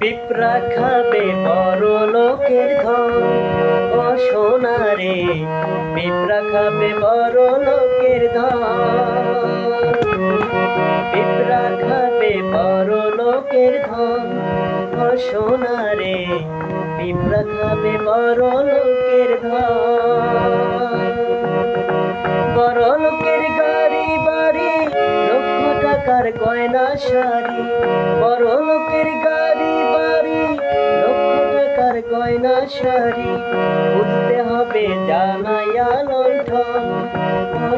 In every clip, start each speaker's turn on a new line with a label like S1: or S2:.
S1: পিঁপড়া খাবে বড় লোকের ধন ও সোনারে, পিঁপড়া খাবে বড় লোকের ধন পিঁপড়া খাবে বড় লোকের ধন ও সোনারে, পিঁপড়া খাবে বড় লোকের ধন টাকার গয়না শাড়ি, বড় লোকের গাড়ি, বাড়ি, লক্ষ টাকার গয়না শাড়ি। বুঝতে হবে জানাইয়া লণ্ঠন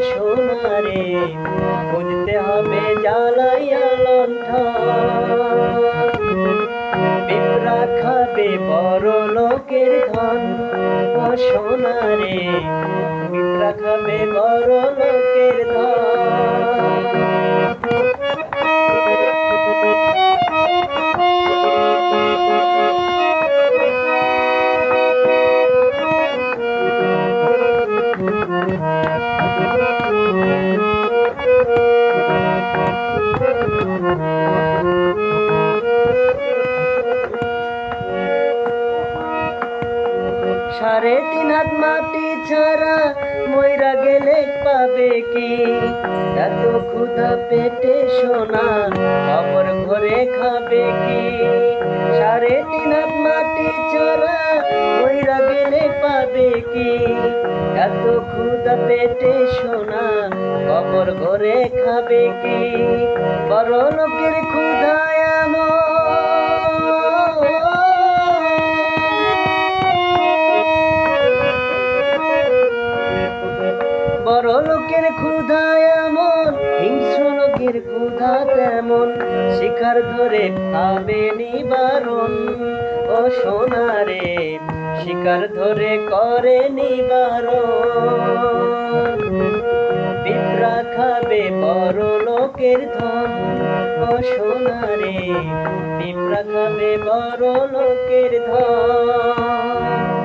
S1: সোনারে বুঝতে হবে জ্বালাইয়া লণ্ঠন পিঁপড়া খাবে বড় লোকের ধন ও সোনারে পিঁপড়া খাবে বড় লোকের ধন। সাড়ে তিন হাত মাটি ছাড়া ময়রা গেলে পাবে কি? এত ক্ষুধা পেটে সোনা খবর ঘরে খাবে কি? সাড়ে তিন হাত মাটি ছাড়া ময়রা গেলে পাবে কি? এত ক্ষুধা পেটে সোনা খবর ঘরে খাবে কি? বড় লোকের ক্ষুধায় লোকের ক্ষুধা এমন, হিংস্র লোকের ক্ষুধা তেমন, শিকার ধরে পাবে নিবারণ। ও সোনারে, শিকার ধরে করে নিবারণ। পিঁপড়া খাবে বড় লোকের ধন। ও সোনারে, পিঁপড়া খাবে বড় লোকের ধন।